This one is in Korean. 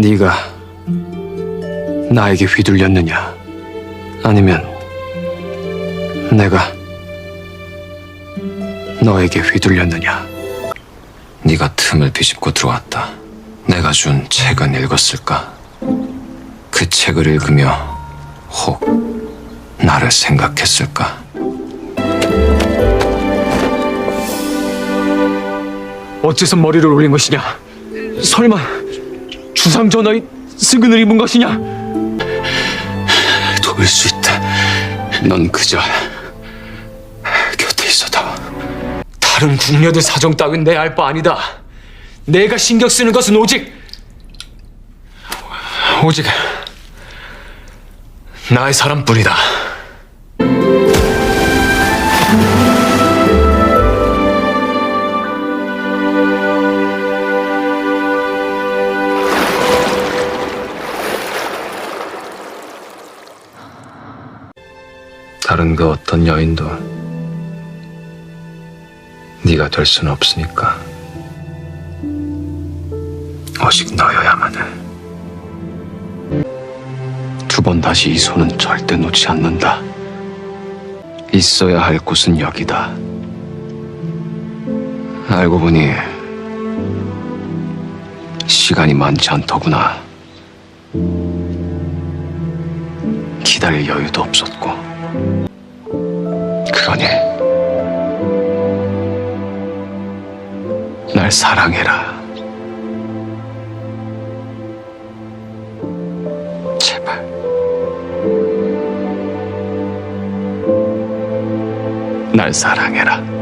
네가 나에게 휘둘렸느냐? 아니면 내가 너에게 휘둘렸느냐? 네가 틈을 비집고 들어왔다. 내가 준 책은 읽었을까? 그 책을 읽으며 혹 나를 생각했을까? 어째서 머리를 올린 것이냐? 설마 주상 전하의 승근을 입은 것이냐? 도울 수 있다. 넌 그저 곁에 있어다. 다른 궁녀들 사정 따윈 내 알 바 아니다. 내가 신경 쓰는 것은 오직 오직 나의 사람뿐이다. 다른 그 어떤 여인도 네가 될 수는 없으니까 오직 너여야만 해. 두 번 다시 이 손은 절대 놓지 않는다. 있어야 할 곳은 여기다. 알고 보니 시간이 많지 않더구나. 기다릴 여유도 없었고. 그러니 날 사랑해라. 제발. 날 사랑해라.